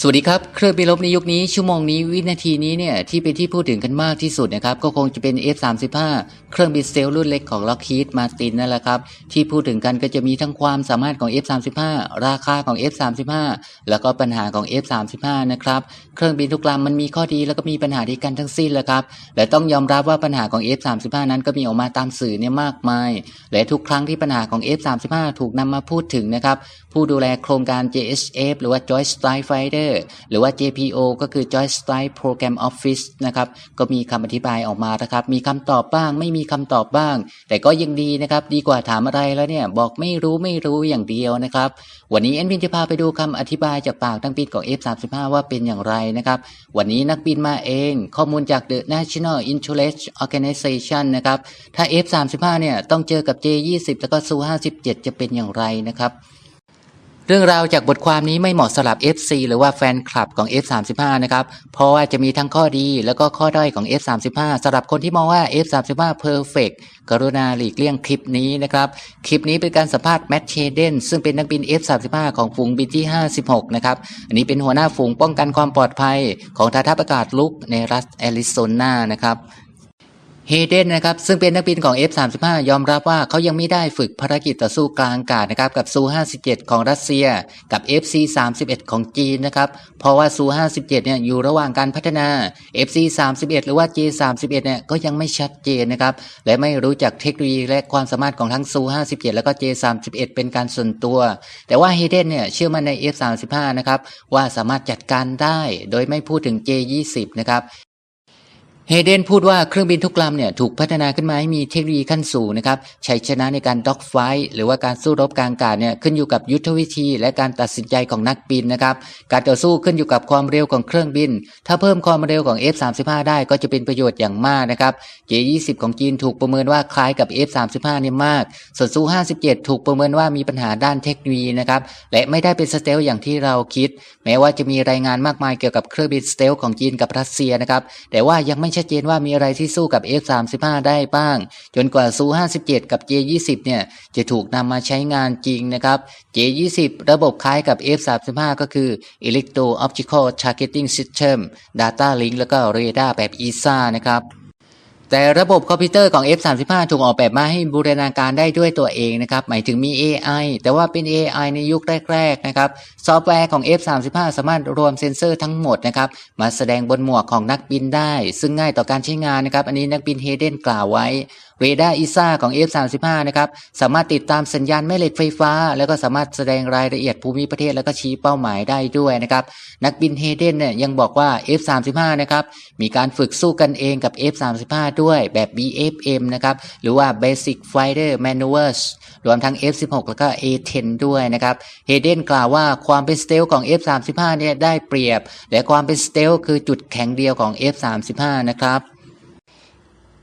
สวัสดีครับ เครื่องบินรบในยุคนี้ชั่วโมงนี้วินาทีนี้เนี่ยที่เป็นที่พูดถึงกันมากที่สุดนะครับก็คงจะเป็น F35 เครื่องบินเตลรุ่นเล็กของ Lockheed Martin นั่นแหละครับที่พูดถึงกันก็จะมีทั้งความสามารถของ F35 ราคาของ F35 แล้วก็ปัญหาของ F35 นะครับเครื่องบินทุกลำมันมีข้อดีแล้วก็มีปัญหาที่กันทั้งสิ้นแหละครับและต้องยอมรับว่าปัญหาของ F35 นั้นก็มีออกมาตามสื่อเนี่ยมากมาย และทุกครั้งที่ปัญหาของ F35 ถูกนำมาพูดถึงนะครับผู้ดูแลโครงการ JSF หรือว่า Joint Strike Fighter หรือว่า JPO ก็คือ Joint Strike Program Office นะครับก็มีคำอธิบายออกมานะครับ มีคำตอบบ้าง ไม่มีคำตอบบ้าง แต่ก็ยังดีนะครับ ดีกว่าถามอะไรแล้วเนี่ย บอกไม่รู้ไม่รู้อย่างเดียวนะครับ วันนี้แอนบินจะพาไปดูคำอธิบายจากปากนักบินของ F35 ว่าเป็นอย่างไรนะครับ วันนี้นักบินมาเอง ข้อมูลจาก The National Insurance Organization นะครับ ถ้า F35 เนี่ยต้องเจอกับ J20 แล้วก็ Su-57 จะเป็นอย่างไรนะครับ เรื่องราวจากบทความนี้ไม่เหมาะสำหรับ FC หรือว่าแฟนคลับของ F35 นะครับ เพราะว่าจะมีทั้งข้อดีแล้วก็ข้อด้อยของ F35 สำหรับคนที่มองว่า F35 Perfect กรุณาหลีกเลี่ยงคลิปนี้นะครับ คลิปนี้เป็นการสัมภาษณ์แมทเชเดนซึ่งเป็นนักบิน F35 ของฝูงบินที่ 56 นะครับ อันนี้เป็นหัวหน้าฝูงป้องกันความปลอดภัยของทางทัพอากาศลุกในรัฐแอริโซนานะครับ เฮเดนนะครับซึ่งเป็นนักบินของ F35 ยอมรับว่าเขายังไม่ได้ฝึกภารกิจต่อสู้กลางอากาศนะครับกับ Su-57 ของรัสเซีย กับ FC-31 ของจีนนะครับเพราะว่า Su-57 เนี่ยอยู่ระหว่างการพัฒนา FC-31 หรือว่า J-31 เนี่ยก็ยังไม่ชัดเจนนะครับและไม่รู้จักเทคโนโลยีและความสามารถของทั้ง Su-57 แล้วก็ J-31 เป็นการส่วนตัว แต่ว่าเฮเดนเนี่ยเชื่อมั่นใน F35 นะครับว่าสามารถจัดการได้โดยไม่พูดถึง J-20 นะครับ เฮเดนพูดว่าเครื่องบินทุกลำเนี่ยถูกพัฒนาขึ้นมาให้มีเทคโนโลยีขั้นสูงนะครับชัยชนะในการด็อกไฟหรือว่าการสู้รบกลางอากาศเนี่ยขึ้นอยู่กับยุทธวิธี และการตัดสินใจของนักบินนะครับการต่อสู้ขึ้นอยู่กับความเร็วของเครื่องบิน ถ้าเพิ่มความเร็วของ F35 ได้ก็จะเป็นประโยชน์อย่างมากนะครับ J20 ของจีนถูกประเมินว่าคล้ายกับ F35 เนี่ยมาก ส่วนซู57 ถูกประเมินว่ามีปัญหาด้านเทคโนโลยีนะครับและไม่ได้เป็นสเตลอย่างที่เราคิด แม้ว่าจะมีรายงานมากมายเกี่ยวกับเครื่องบินสเตลของจีนกับรัสเซียนะครับแต่ว่ายังไม่ชัดเจนว่ามีอะไรที่สู้กับ F35 ได้บ้าง จนกว่า Su-57 กับ J20 เนี่ยจะถูกนำมาใช้งานจริงนะครับ J20 ระบบคล้ายกับ F35 ก็คือ Electro Optical Targeting System Data Link แล้วก็ Radar แบบ ESA นะครับ แต่ระบบคอมพิวเตอร์ของ F35 ถูกออกแบบมาให้บูรณาการได้ด้วยตัวเองนะครับ หมายถึงมี AI แต่ว่าเป็น AI ในยุคแรกๆนะครับ ซอฟต์แวร์ของ F35 สามารถรวมเซ็นเซอร์ทั้งหมดนะครับมาแสดงบนหมวกของนักบินได้ ซึ่งง่ายต่อการใช้งานนะครับ อันนี้นักบินเฮเดนกล่าวไว้เรดาร์อีซ่าของ F35 นะครับสามารถติดตามสัญญาณแม่เหล็กไฟฟ้า แล้วก็สามารถแสดงรายละเอียดภูมิประเทศแล้วก็ชี้เป้าหมายได้ด้วยนะครับนักบินเฮเดนเนี่ยยังบอกว่า F35 นะครับมีการฝึกสู้กันเองกับ F35 ด้วยแบบ BFM นะครับ หรือว่า Basic Fighter Maneuvers รวมทั้ง F16 แล้วก็ A10 ด้วยนะครับเฮเดนกล่าวว่าความเป็นสเตลของ F35 เนี่ยได้เปรียบ และความเป็นสเตลคือจุดแข็งเดียวของ F35 นะครับ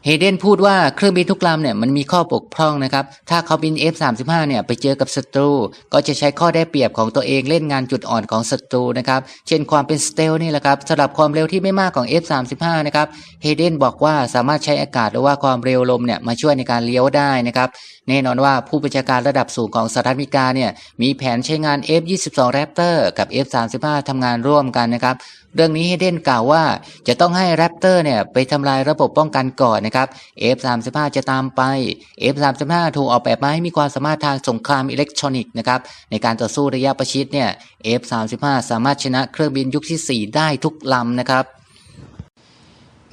เฮเดนพูดว่าเครื่องบินทุกลำเนี่ยมันมีข้อบกพร่องนะครับ ถ้าเขาบิน F35 เนี่ยไปเจอกับศัตรู ก็จะใช้ข้อได้เปรียบของตัวเองเล่นงานจุดอ่อนของศัตรูนะครับ เช่นความเป็นสเตลนี่แหละครับสำหรับความเร็วที่ไม่มากของ F35 นะครับเฮเดนบอกว่าสามารถใช้อากาศหรือว่าความเร็วลมเนี่ยมาช่วยในการเลี้ยวได้นะครับ แน่นอนว่าผู้บัญชาการระดับสูงของสหรัฐอเมริกาเนี่ยมีแผนใช้งาน F22 Raptor กับ F35 ทำงานร่วมกันนะครับ เรื่องนี้เฮเดนกล่าวว่าจะต้องให้แรปเตอร์เนี่ยไปทำลายระบบป้องกันก่อนนะครับ F35 จะตามไป F35 ถูกออกแบบมาให้มีความสามารถทางสงครามอิเล็กทรอนิกส์นะครับในการต่อสู้ระยะประชิดเนี่ย F35 สามารถชนะเครื่องบินยุคที่ 4 ได้ทุกลำนะครับ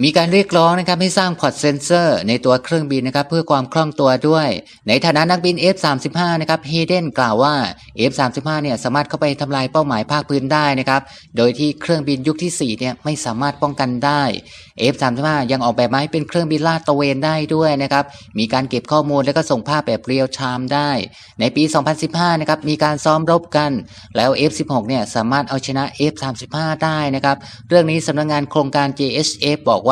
มีการเรียกร้องนะครับให้สร้างพอร์ตเซนเซอร์ในตัวเครื่องบินนะครับเพื่อความคล่องตัวด้วย ในฐานะนักบิน F35 นะครับเฮเดนกล่าวว่า F35 เนี่ยสามารถเข้าไปทำลายเป้าหมายภาคพื้นได้นะครับโดยที่เครื่องบินยุคที่4เนี่ยไม่สามารถป้องกันได้ F35 ยังออกแบบมาให้เป็นเครื่องบินลาดตระเวนได้ด้วยนะครับมีการเก็บข้อมูลและก็ส่งภาพแบบเรียลไทม์ได้ ในปี 2015 นะครับมีการซ้อมรบกัน แล้ว F16 เนี่ยสามารถเอาชนะ F35 ได้นะครับเรื่องนี้สำนักงงานโครงการ JHF บอกว่า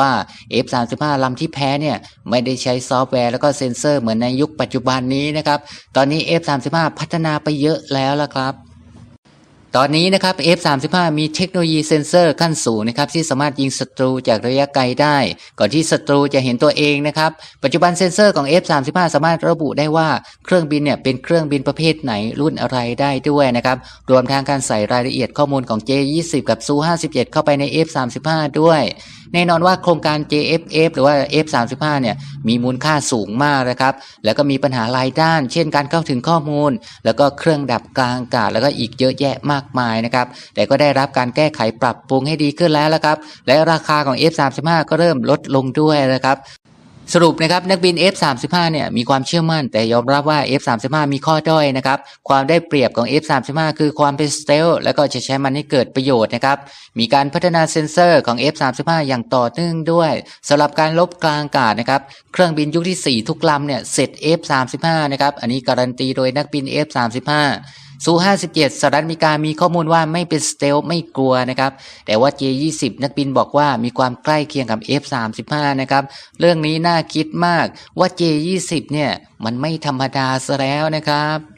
F35 ลำที่แพ้เนี่ยไม่ได้ใช้ซอฟต์แวร์แล้วก็เซ็นเซอร์เหมือนในยุคปัจจุบันนี้นะครับ ตอนนี้ F35 พัฒนาไปเยอะแล้วละครับตอนนี้นะครับ F35 มีเทคโนโลยีเซ็นเซอร์ขั้นสูงนะครับที่สามารถยิงศัตรูจากระยะไกลได้ ก่อนที่ศัตรูจะเห็นตัวเองนะครับปัจจุบันเซ็นเซอร์ของ F35 สามารถระบุได้ว่าเครื่องบินเนี่ยเป็นเครื่องบินประเภทไหนรุ่นอะไรได้ด้วยนะครับรวมทั้งการใส่รายละเอียดข้อมูลของ J20 กับ Su-57 เข้าไปใน F35 ด้วย แน่นอนว่าโครงการ JFF หรือว่า F35 เนี่ยมีมูลค่าสูงมากนะครับ แล้วก็มีปัญหาหลายด้าน เช่นการเข้าถึงข้อมูล แล้วก็เครื่องดับกลางอากาศ แล้วก็อีกเยอะแยะมากมายนะครับ แต่ก็ได้รับการแก้ไขปรับปรุงให้ดีขึ้นแล้วละครับ และราคาของ F35 ก็เริ่มลดลงด้วยนะครับ สรุปนะครับนักบิน F35 เนี่ยมีความเชื่อมั่น แต่ยอมรับว่า F35 มีข้อด้อยนะครับความได้เปรียบของ F35 คือความเป็นสเตลแล้วก็จะใช้มันให้เกิดประโยชน์นะครับมีการพัฒนาเซ็นเซอร์ของ F35 อย่างต่อเนื่องด้วยสำหรับการลบกลางอากาศนะครับเครื่องบินยุคที่ 4 ทุกลำเนี่ยเสร็จ F35 นะครับอันนี้การันตีโดยนักบิน F35 ซู57สหรัฐอเมริกามีข้อมูลว่าไม่เป็นสเตลไม่กลัวนะครับ แต่ว่า J20 นักบินบอกว่ามีความใกล้เคียงกับ F35 นะครับ เรื่องนี้น่าคิดมากว่า J20 เนี่ยมันไม่ธรรมดาซะแล้วนะครับ